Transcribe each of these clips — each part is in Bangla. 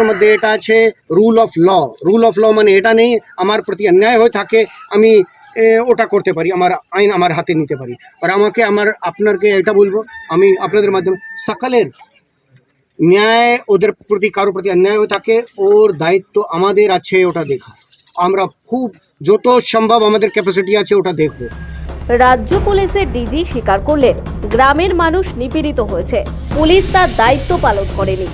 শাস্ত্র মধ্যে এটা আছে rule of law rule of law মানে এটা নেই, আমার প্রতি অন্যায় হয়ে থাকে, আমি ওটা করতে পারি, আমার আইন আমার হাতে নিতে পারি। আর আমাকে আমার, আপনাকে এটা বলব, আমি আপনাদের মাধ্যমে, সকালের ন্যায়, ওদের প্রতি, কারোর প্রতি অন্যায় হয়ে থাকে, ওর দায়িত্ব আমাদের আছে, ওটা দেখা আমরা খুব, যত সম্ভব আমাদের ক্যাপাসিটি আছে, ওটা দেখব। রাজ্য পুলিশের ডিজি স্বীকার করলেন, গ্রামের মানুষ নিপীড়িত হয়েছে। পুলিশ তার দায়িত্ব পালন করেনি।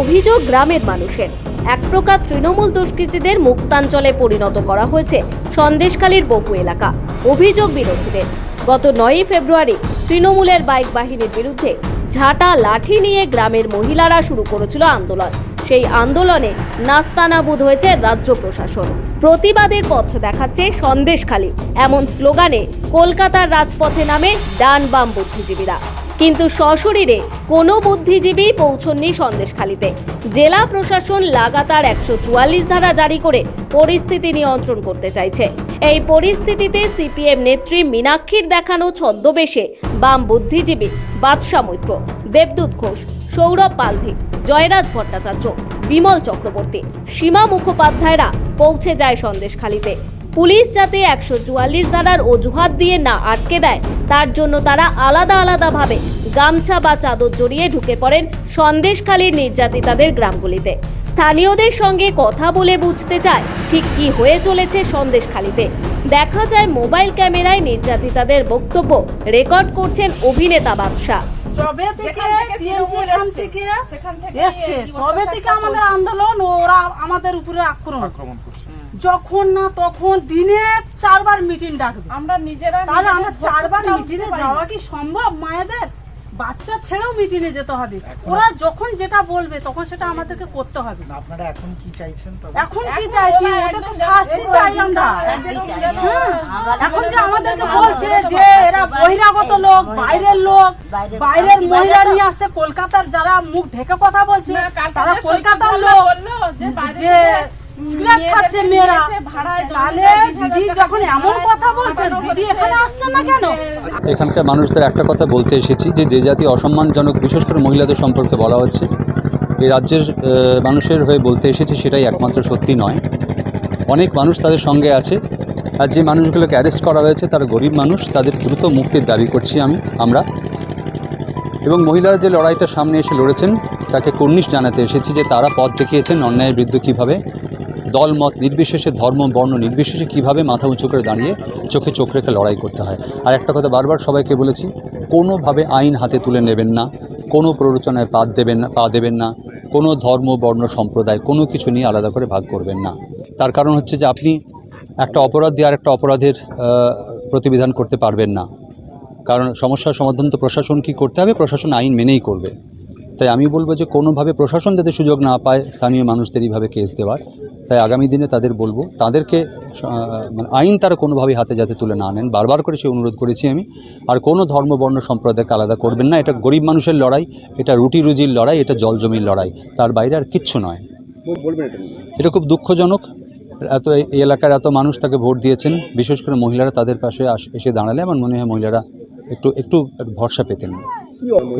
অভিযোগ গ্রামের মানুষের। এক প্রকার তৃণমূল দুষ্কৃতীদের মুক্তাঞ্চলে পরিণত করা হয়েছে সন্দেশখালীর বহু এলাকা। অভিযোগ বিরোধীদের। গত নয়ই ফেব্রুয়ারি তৃণমূলের বাইক বাহিনীর বিরুদ্ধে ঝাঁটা লাঠি নিয়ে গ্রামের মহিলারা শুরু করেছিল আন্দোলন। সেই আন্দোলনে নাস্তানাবুদ হয়েছে রাজ্য প্রশাসন। প্রতিবাদের পথ দেখাচ্ছে সন্দেশখালী। এমন স্লোগানে কলকাতার রাজপথে নামে ডান বাম বুদ্ধিজীবীরা। কিন্তু সশরীরে কোনো বুদ্ধিজীবী পৌঁছননি সন্দেশখালীতে। জেলা প্রশাসন লাগাতার একশো চুয়াল্লিশ ধারা জারি করে পরিস্থিতি নিয়ন্ত্রণ করতে চাইছে। এই পরিস্থিতিতে সিপিএম নেত্রী মীনাক্ষীর দেখানো ছদ্মবেশে বাম বুদ্ধিজীবী বাদশা মৈত্র, দেবদূত ঘোষ, সৌরভ পালধি, জয়রাজ ভট্টাচার্য, বিমল চক্রবর্তী, সীমা মুখোপাধ্যায়রা পৌঁছে যায় সন্দেশখালীতে। পুলিশ যাতে একশো চুয়াল্লিশ ধারার অজুহাত দিয়ে না আটকে দেয়, তার জন্য তারা আলাদা আলাদাভাবে গামছা বা চাদর জড়িয়ে ঢুকে পড়েন সন্দেশখালীর নির্যাতিতাদের গ্রামগুলিতে। স্থানীয়দের সঙ্গে কথা বলে বুঝতে চায় ঠিক কি হয়ে চলেছে সন্দেশখালীতে। দেখা যায় মোবাইল ক্যামেরায় নির্যাতিতাদের বক্তব্য রেকর্ড করছেন অভিনেতা বাদশাহ। তবে থেকে সেখান থেকে এসছে। তবে থেকে আমাদের আন্দোলন ওরা আমাদের উপরে আক্রমণ। আক্রমণ করছে। যখন না তখন দিনে চারবার মিটিং ডাকবে। আমরা নিজেরা তাহলে আমরা চারবার মিটিংয়ে যাওয়া কি সম্ভব মায়েদের? বাচ্চা ছেড়েও মিটিংয়ে যেতে হবে। ওরা যখন যেটা বলবে তখন সেটা আমাদেরকে করতে হবে। আপনারা এখন কি চাইছেন এখন কি চাইছি? ওদের তো শাস্তি চাই আমরা। এখন যে আমাদেরকে বলছে যে এরা বহিরাগত লোক বাইরের লোক বাইরের মহিলা নিয়ে আসছে কলকাতার যারা মুখ ঢেকে কথা বলছে তারা কলকাতার লোক যে বাইরে যে থেকে স্ক্র্যাপ মেয়েদেরকে খাচ্ছে মেয়েরা। এসে ভাড়ায় জমি তাহলে দিদি যখন এমন কথা বলছেন দিদি এখানে আসছে না কেন? এখানকার মানুষদের একটা কথা বলতে এসেছি যে যে জাতি অসম্মানজনক বিশেষ করে মহিলাদের সম্পর্কে বলা হচ্ছে এই রাজ্যের মানুষের হয়ে বলতে এসেছি সেটাই একমাত্র সত্যি নয়। অনেক মানুষ তাদের সঙ্গে আছে আর যে মানুষগুলোকে অ্যারেস্ট করা হয়েছে তারা গরিব মানুষ তাদের দ্রুত মুক্তির দাবি করছি আমি আমরা। এবং মহিলারা যে লড়াইটা সামনে এসে লড়েছেন তাকে কর্নিশ জানাতে এসেছি যে তারা পথ দেখিয়েছেন অন্যায়ের বিরুদ্ধে কীভাবে। দল মত নির্বিশেষে, ধর্ম, বর্ণ নির্বিশেষে কীভাবে মাথা উঁচু করে দাঁড়িয়ে চোখে চোখ রেখে লড়াই করতে হয়? আর একটা কথা বারবার সবাইকে বলেছি, কোনোভাবে আইন হাতে তুলে নেবেন না, কোনো প্ররোচনায় পা দেবেন না, পা দেবেন না, কোনো ধর্ম, বর্ণ, সম্প্রদায়, কোনো কিছু নিয়ে আলাদা করে ভাগ করবেন না। তার কারণ হচ্ছে যে আপনি একটা অপরাধ দিয়ে আর একটা অপরাধের প্রতিবিধান করতে পারবেন না। কারণ সমস্যার সমাধান তো প্রশাসন কি করতে হবে, প্রশাসন আইন মেনেই করবে। তাই আমি বলব যে কোনোভাবে প্রশাসন যাতে সুযোগ না পায় স্থানীয় মানুষদের এইভাবে কেস দেওয়ার তাই আগামী দিনে তাদের বলব তাদেরকে মানে আইন তারা কোনোভাবেই হাতে যাতে তুলে না নেন। বারবার করে সে অনুরোধ করেছি আমি আর কোনো ধর্ম বর্ণ সম্প্রদায়কে আলাদা করবেন না। এটা গরিব মানুষের লড়াই এটা রুটি রুজির লড়াই এটা জল জমির লড়াই। তার বাইরে আর কিচ্ছু নয়। এটা খুব দুঃখজনক। এত এই এলাকার এত মানুষ তাকে ভোট দিয়েছেন বিশেষ করে মহিলারা তাদের পাশে আস- এসে দাঁড়ালে আমার মনে হয় মহিলারা একটু একটু ভরসা পেতেন।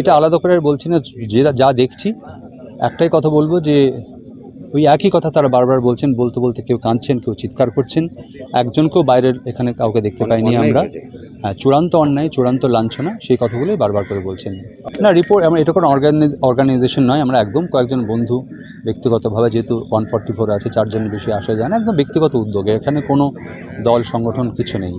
এটা আলাদা করে আর বলছি না যে যা দেখছি একটাই কথা বলব যে ওই একই কথা তারা বারবার বলছেন বলতে বলতে কেউ কাঁদছেন কেউ চিৎকার করছেন। একজনকেও বাইরের এখানে কাউকে দেখতে পাইনি আমরা। হ্যাঁ চূড়ান্ত অন্যায় চূড়ান্ত লাঞ্ছনা সেই কথাগুলোই বারবার করে বলছেন। না রিপোর্ট আমরা এটা কোনো অর্গানাইজেশন নয় আমরা একদম কয়েকজন বন্ধু ব্যক্তিগতভাবে যেহেতু ওয়ান ফর্টি ফোর আছে চারজনের বেশি আসা যায় না একদম ব্যক্তিগত উদ্যোগে। এখানে কোনো দল সংগঠন কিছু নেই।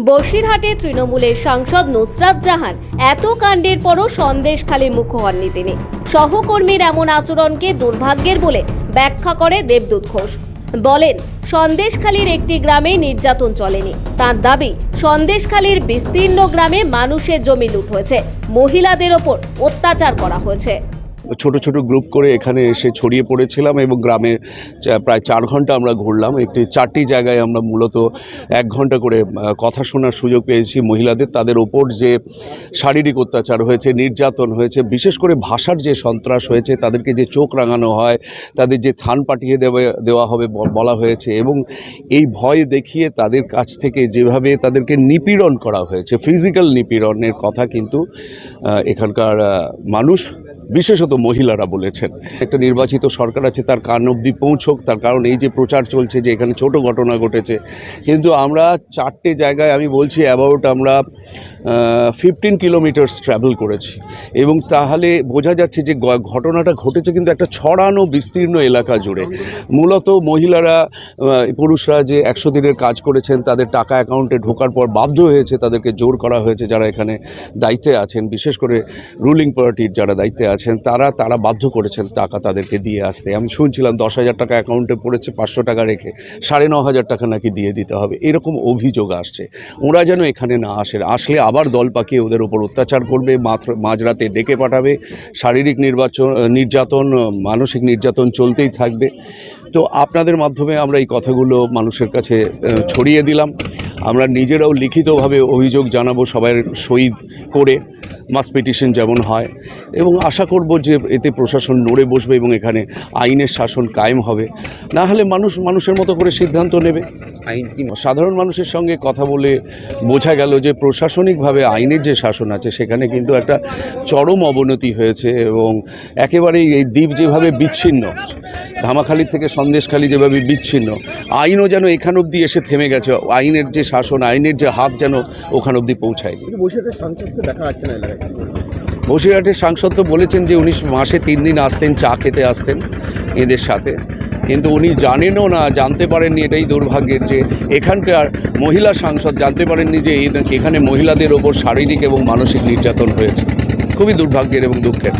বসিরহাটে তৃণমূলের সাংসদ নুসরাত জাহান এত কাণ্ডের পরও সন্দেশখালী মুখ হননি তিনি। সহকর্মীর এমন আচরণকে দুর্ভাগ্যের বলে ব্যাখ্যা করে দেবদূত ঘোষ। বলেন সন্দেশখালীর একটি গ্রামে নির্যাতন চলেনি। তার দাবি সন্দেশখালীর বিস্তীর্ণ গ্রামে মানুষের জমি লুট হয়েছে। মহিলাদের ওপর অত্যাচার করা হয়েছে। ছোট ছোট গ্রুপ করে এখানে এসে ছড়িয়ে পড়েছিলাম এবং গ্রামে প্রায় চার ঘণ্টা আমরা ঘুরলাম। একটি চারটি জায়গায় আমরা মূলত এক ঘণ্টা করে কথা শোনার সুযোগ পেয়েছি মহিলাদের। তাদের ওপর যে শারীরিক অত্যাচার হয়েছে, নির্যাতন হয়েছে, বিশেষ করে ভাষার যে সন্ত্রাস হয়েছে, তাদেরকে যে চোখ রাঙানো হয়, তাদের যে থান পাঠিয়ে দেওয়া দেওয়া হবে বলা হয়েছে এবং এই ভয় দেখিয়ে তাদের কাছ থেকে যেভাবে তাদেরকে নিপীড়ন করা হয়েছে ফিজিক্যাল নিপীড়নের কথা কিন্তু এখানকার মানুষ বিশেষত মহিলারা বলেছেন। একটা নির্বাচিত সরকার আছে, তার কান অবধি পৌঁছক, তার কারণ এই যে প্রচার চলছে যে এখানে ছোট ঘটনা ঘটেছে। কিন্তু আমরা চারটে জায়গায় আমি বলছি অ্যাবাউট আমরা ফিফটিন কিলোমিটার্স ট্রাভেল করেছি। এবং তাহলে বোঝা যাচ্ছে যে ঘটনাটা ঘটেছে কিন্তু একটা ছড়ানো, বিস্তীর্ণ এলাকা জুড়ে। মূলত মহিলারা পুরুষরা যে একশো দিনের কাজ করেছেন, তাদের টাকা অ্যাকাউন্টে ঢোকার পর বাধ্য হয়েছে, তাদেরকে জোর করা হয়েছে যারা এখানে দায়িত্বে আছেন। বিশেষ করে রুলিং পার্টির যারা দায়িত্বে আছেন, তারা তারা বাধ্য করেছেন টাকা তাদেরকে দিয়ে আসতে। আমি শুনছিলাম দশ হাজার টাকা অ্যাকাউন্টে পড়েছে, পাঁচশো টাকা রেখে সাড়ে ন হাজার টাকা নাকি দিয়ে দিতে হবে। এরকম অভিযোগ আসছে। ওরা যেন এখানে না আসে। আসলে আবার দল পাকিয়ে ওদের ওপর অত্যাচার করবে মাঝরাতে ডেকে পাঠাবে। শারীরিক নির্বাচন, নির্যাতন, মানসিক নির্যাতন চলতেই থাকবে। তো আপনাদের মাধ্যমে আমরা এই কথাগুলো মানুষের কাছে ছড়িয়ে দিলাম। আমরা নিজেরাও লিখিতভাবে অভিযোগ জানাব সবাই শহীদ করে মাস পিটিশন যেমন হয়। এবং আশা করব যে এতে প্রশাসন নড়ে বসবে এবং এখানে আইনের শাসন কায়েম হবে। না হলে মানুষ মানুষের মতো করে সিদ্ধান্ত নেবে। আইন সাধারণ মানুষের সঙ্গে কথা বলে বোঝা গেল যে প্রশাসনিকভাবে আইনের যে শাসন আছে সেখানে কিন্তু একটা চরম অবনতি হয়েছে এবং একেবারেই এই দ্বীপ যেভাবে বিচ্ছিন্ন ধামাখালি থেকে সন্দেশখালি যেভাবে বিচ্ছিন্ন আইনও যেন এখান অবধি এসে থেমে গেছে আইনের যে শাসন আইনের যে হাত যেন ওখান অবধি পৌঁছায়নি। বসিরহাটের সাংসদ তো বলেছেন যে উনি মাসে তিন দিন আসতেন চা খেতে আসতেন এদের সাথে। কিন্তু উনি জানেনও না জানতে পারেননি এটাই দুর্ভাগ্যের যে এখানকার মহিলা সাংসদ জানতে পারেননি যে এখানে মহিলাদের ওপর শারীরিক এবং মানসিক নির্যাতন হয়েছে। খুবই দুর্ভাগ্যের এবং দুঃখের।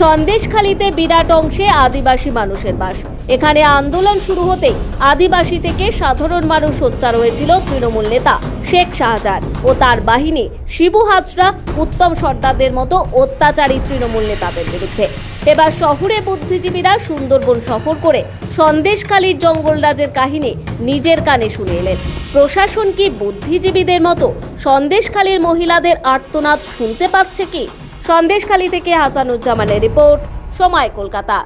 সন্দেশখালীতে বিরাট অংশে আদিবাসী মানুষের বাস। এখানে আন্দোলন শুরু হতেই আদিবাসী থেকে সাধারণ মানুষ সোচ্চার হয়েছিল তৃণমূল নেতা শেখ শাহজাহান ও তার বাহিনী শিবু হাজরা, উত্তম সর্দারদের মতো অত্যাচারী তৃণমূল নেতাদের বিরুদ্ধে। এবার শহুরে বুদ্ধিজীবীরা সুন্দরবন সফর করে সন্দেশখালীর জঙ্গলরাজের কাহিনী নিজের কানে শুনে এলেন। প্রশাসন কি বুদ্ধিজীবীদের মতো সন্দেশখালীর মহিলাদের আর্তনাদ শুনতে পাচ্ছে কি? সন্দেশখালী থেকে হাসানুজ্জামানের রিপোর্ট সময় কলকাতা।